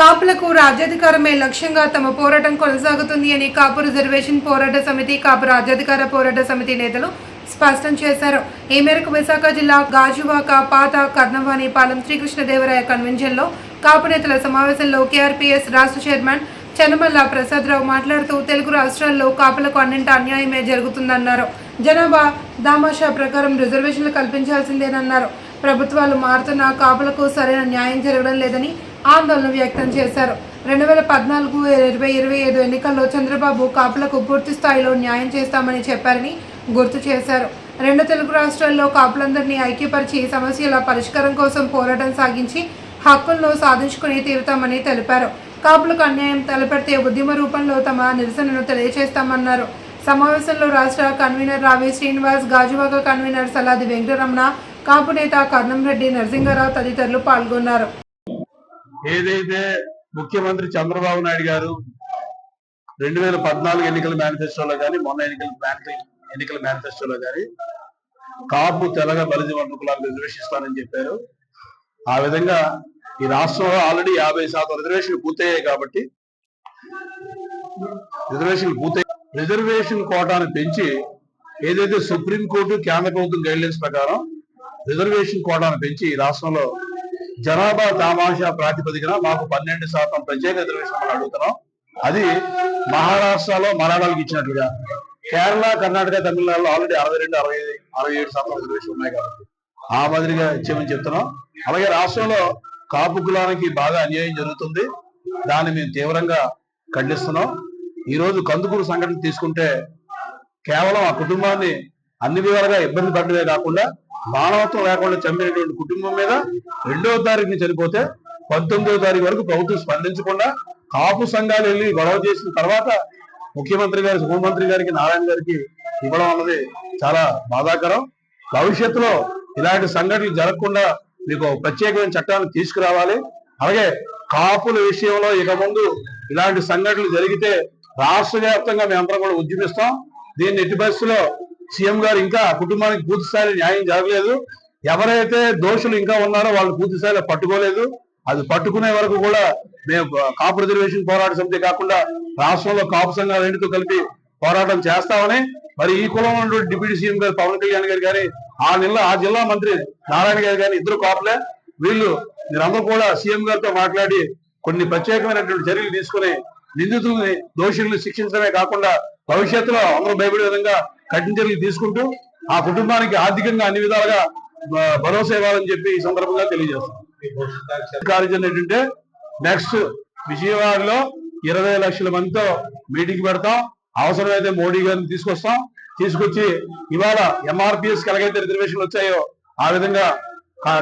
కాపులకు రాజ్యాధికారమే లక్ష్యంగా తమ పోరాటం కొనసాగుతుంది అని కాపు రిజర్వేషన్ పోరాట సమితి కాపు రాజ్యాధికార పోరాట సమితి నేతలు స్పష్టం చేశారు. ఈ మేరకు విశాఖ జిల్లా గాజువాక పాత కర్ణవాణిపాలెం శ్రీకృష్ణదేవరాయ కన్వెన్షన్లో కాపు నేతల సమావేశంలో కేఆర్పీఎస్ రాష్ట్ర చైర్మన్ చనమల్ల ప్రసాదరావు మాట్లాడుతూ తెలుగు రాష్ట్రాల్లో కాపులకు అన్నింటి అన్యాయమే జరుగుతుందన్నారు. జనాభా దామాషా ప్రకారం రిజర్వేషన్లు కల్పించాల్సిందేనన్నారు. ప్రభుత్వాలు మారుతున్న కాపులకు సరైన న్యాయం జరగడం లేదని ఆందోళన వ్యక్తం చేశారు. రెండు వేల పద్నాలుగు ఇరవై ఇరవై ఐదు ఎన్నికల్లో చంద్రబాబు కాపులకు పూర్తి స్థాయిలో న్యాయం చేస్తామని చెప్పారని గుర్తు చేశారు. రెండు తెలుగు రాష్ట్రాల్లో కాపులందరినీ ఐక్యపరిచి సమస్యల పరిష్కారం కోసం పోరాటం సాగించి హక్కులను సాధించుకుని తీరుతామని తెలిపారు. కాపులకు అన్యాయం తలపెడితే ఉద్యమ రూపంలో తమ నిరసనను తెలియజేస్తామన్నారు సమావేశంలో రాష్ట్ర కన్వీనర్ రావి శ్రీనివాస్ గాజువాక కన్వీనర్ సలాది వెంకటరమణ కాపు నేత కర్ణంరెడ్డి నరసింహారావు తదితరులు పాల్గొన్నారు. ఏదైతే ముఖ్యమంత్రి చంద్రబాబు నాయుడు గారు రెండు వేల పద్నాలుగు ఎన్నికల మేనిఫెస్టోలో కానీ మొన్న ఎన్నికల ఎన్నికల మేనిఫెస్టోలో కానీ కాపు తెలగ బలిజ వర్ణకులాలకు రిజర్వేషన్ ఇస్తానని చెప్పారు. ఆ విధంగా ఈ రాష్ట్రంలో ఆల్రెడీ యాభై శాతం రిజర్వేషన్ పూర్తయ్యాయి కాబట్టి రిజర్వేషన్ పూర్తయి రిజర్వేషన్ కోటాను పెంచి ఏదైతే సుప్రీంకోర్టు కేంద్ర ప్రభుత్వం గైడ్లైన్స్ ప్రకారం రిజర్వేషన్ కోటాను పెంచి ఈ రాష్ట్రంలో జనాభా తామాషా ప్రాతిపదికన మాకు పన్నెండు శాతం ప్రత్యేక రిజర్వేషన్ అడుగుతున్నాం. అది మహారాష్ట్రలో మరాఠాలకు ఇచ్చినట్లుగా కేరళ కర్ణాటక తమిళనాడులో ఆల్రెడీ అరవై రెండు అరవై ఐదు అరవై ఏడు శాతం రిజర్వేషన్ ఉన్నాయి కాబట్టి. ఆ మాదిరిగా ఇచ్చేమని చెప్తున్నాం. అలాగే రాష్ట్రంలో కాపు కులానికి బాగా అన్యాయం జరుగుతుంది. దాన్ని మేము తీవ్రంగా ఖండిస్తున్నాం. ఈ రోజు కందుకూరు సంఘటన తీసుకుంటే కేవలం ఆ కుటుంబాన్ని అన్ని విధాలుగా ఇబ్బంది పడడమే కాకుండా మానవత్వం లేకుండా చంపినటువంటి కుటుంబం మీద రెండవ తారీఖుని చనిపోతే పంతొమ్మిదవ తారీఖు వరకు ప్రభుత్వం స్పందించకుండా కాపు సంఘాలు వెళ్ళి గొడవ చేసిన తర్వాత ముఖ్యమంత్రి గారి హోంమంత్రి గారికి నారాయణ గారికి ఇవ్వడం అన్నది చాలా బాధాకరం. భవిష్యత్తులో ఇలాంటి సంఘటనలు జరగకుండా మీకు ప్రత్యేకమైన చట్టాన్ని తీసుకురావాలి. అలాగే కాపుల విషయంలో ఇక ముందు ఇలాంటి సంఘటనలు జరిగితే రాష్ట్ర వ్యాప్తంగా మేమందరం కూడా ఉద్యమిస్తాం. దీన్ని ఎట్టి పరిస్థితుల్లో సీఎం గారు ఇంకా కుటుంబానికి పూర్తి స్థాయిలో న్యాయం జరగలేదు. ఎవరైతే దోషులు ఇంకా ఉన్నారో వాళ్ళు పూర్తి స్థాయిలో పట్టుకోలేదు. అది పట్టుకునే వరకు కూడా మేము కాపు రిజర్వేషన్ పోరాట సమితి కాకుండా రాష్ట్రంలో కాపు సంఘాలు రెండుతో కలిపి పోరాటం చేస్తామని మరి ఈ కులం ఉన్నటువంటి డిప్యూటీ సీఎం గారు పవన్ కళ్యాణ్ గారు కానీ ఆ జిల్లా ఆ జిల్లా మంత్రి నారాయణ గారు కానీ ఇద్దరు కాపులే. వీళ్ళు మీరందరూ కూడా సీఎం గారితో మాట్లాడి కొన్ని ప్రత్యేకమైనటువంటి చర్యలు తీసుకుని నిందితుల్ని దోషుల్ని శిక్షించడమే కాకుండా భవిష్యత్తులో అందరూ భయపడే విధంగా కఠిన చర్యలు తీసుకుంటూ ఆ కుటుంబానికి ఆర్థికంగా అన్ని విధాలుగా భరోసా ఇవ్వాలని చెప్పి ఈ సందర్భంగా తెలియజేస్తాం. కార్యక్రమం ఏంటంటే నెక్స్ట్ విజయవాడలో ఇరవై లక్షల మందితో మీటింగ్ పెడతాం. అవసరమైతే మోడీ గారిని తీసుకొస్తాం. తీసుకొచ్చి ఇవాళ ఎంఆర్పిఎస్ ఎలాగైతే రిజర్వేషన్లు వచ్చాయో ఆ విధంగా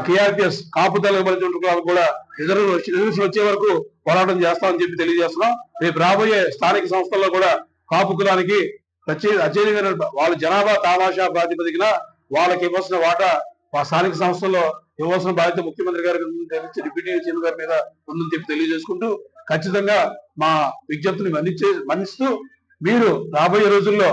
కేఆర్పిఎస్ కాపు తెలుగు కూడా రిజర్వ్ రిజర్వేషన్ వచ్చే వరకు పోరాటం చేస్తామని చెప్పి తెలియజేస్తున్నాం. రేపు రాబోయే స్థానిక సంస్థల్లో కూడా కాపు కులానికి ప్రత్యేక అత్యధికమైన వాళ్ళ జనాభా తామాషా ప్రాతిపదికన వాళ్ళకి ఇవ్వాల్సిన వాటా స్థానిక సంస్థల్లో ఇవ్వాల్సిన బాధ్యత ముఖ్యమంత్రి గారి డిప్యూటీ చీఫ్ గారి మీద ఉందని చెప్పి తెలియజేసుకుంటూ ఖచ్చితంగా మా విజ్ఞప్తిని మన్నించే మన్నిస్తూ మీరు రాబోయే రోజుల్లో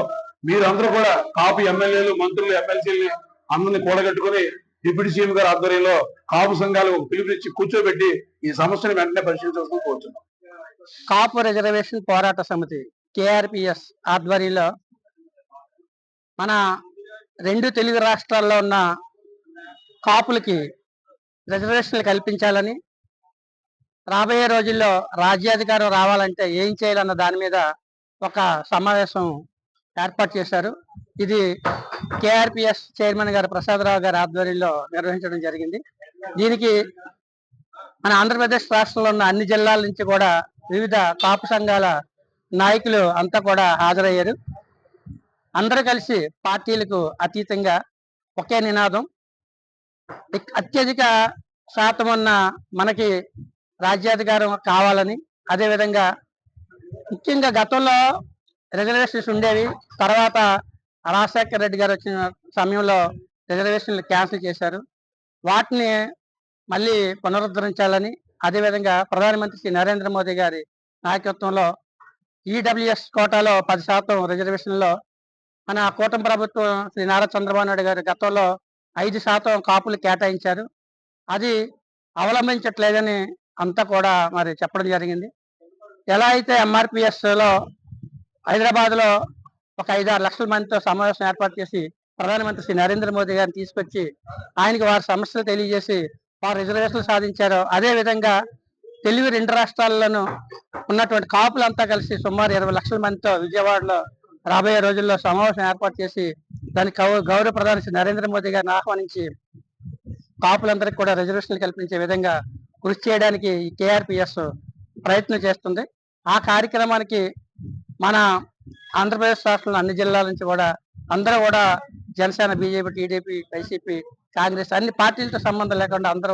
మీరందరూ కూడా కాపు ఎమ్మెల్యేలు మంత్రులు ఎమ్మెల్సీలని అందరినీ కూడగట్టుకుని డిప్యూటీ సీఎం గారి ఆధ్వర్యంలో కాపు సంఘాలు ఒక పిలుపునిచ్చి కూర్చోబెట్టి ఈ సమస్యను వెంటనే పరిశీలించాల్సిన కోరుతున్నాం కాపు రిజర్వేషన్ పోరాట సమితి కేఆర్పిఎస్ ఆధ్వర్యంలో మన రెండు తెలుగు రాష్ట్రాల్లో ఉన్న కాపులకి రిజర్వేషన్లు కల్పించాలని రాబోయే రోజుల్లో రాజ్యాధికారం రావాలంటే ఏం చేయాలన్న దాని మీద ఒక సమావేశం ఏర్పాటు చేశారు. ఇది కేఆర్పిఎస్ చైర్మన్ గారు ప్రసాదరావు గారి ఆధ్వర్యంలో నిర్వహించడం జరిగింది. దీనికి మన ఆంధ్రప్రదేశ్ రాష్ట్రంలో ఉన్న అన్ని జిల్లాల నుంచి కూడా వివిధ కాపు సంఘాల నాయకులు అంతా కూడా హాజరయ్యారు. అందరూ కలిసి పార్టీలకు అతీతంగా ఒకే నినాదం. అత్యధిక శాతం ఉన్న మనకి రాజ్యాధికారం కావాలని అదేవిధంగా ముఖ్యంగా గతంలో రిజర్వేషన్స్ ఉండేవి. తర్వాత రాజశేఖర రెడ్డి గారు వచ్చిన సమయంలో రిజర్వేషన్లు క్యాన్సిల్ చేశారు. వాటిని మళ్ళీ పునరుద్ధరించాలని అదేవిధంగా ప్రధానమంత్రి శ్రీ నరేంద్ర మోదీ గారి నాయకత్వంలో ఈడబ్ల్యూఎస్ కోటాలో పది శాతం రిజర్వేషన్లో మన కూటమి ప్రభుత్వం శ్రీ నారా చంద్రబాబు నాయుడు గారు గతంలో ఐదు శాతం కాపులు కేటాయించారు. అది అవలంబించట్లేదని అంతా కూడా మరి చెప్పడం జరిగింది. ఎలా అయితే ఎంఆర్పిఎస్లో హైదరాబాద్లో ఒక ఐదారు లక్షల మందితో సమావేశం ఏర్పాటు చేసి ప్రధానమంత్రి శ్రీ నరేంద్ర మోదీ గారిని తీసుకొచ్చి ఆయనకి వారి సమస్యలు తెలియజేసి వారు రిజర్వేషన్లు సాధించారో అదే విధంగా తెలుగు రెండు రాష్ట్రాల్లోనూ ఉన్నటువంటి కాపులంతా కలిసి సుమారు ఇరవై లక్షల మందితో విజయవాడలో రాబోయే రోజుల్లో సమావేశం ఏర్పాటు చేసి దానికి గౌరవ ప్రధాని శ్రీ నరేంద్ర మోదీ గారిని ఆహ్వానించి కాపులందరికీ కూడా రిజర్వేషన్లు కల్పించే విధంగా కృషి చేయడానికి ఈ కేఆర్పిఎస్ ప్రయత్నం చేస్తుంది. ఆ కార్యక్రమానికి మన ఆంధ్రప్రదేశ్ రాష్ట్రంలో అన్ని జిల్లాల నుంచి కూడా అందరూ కూడా Janasena BJP TDP YCP Congress అన్ని పార్టీలతో సంబంధం లేకుండా అందరూ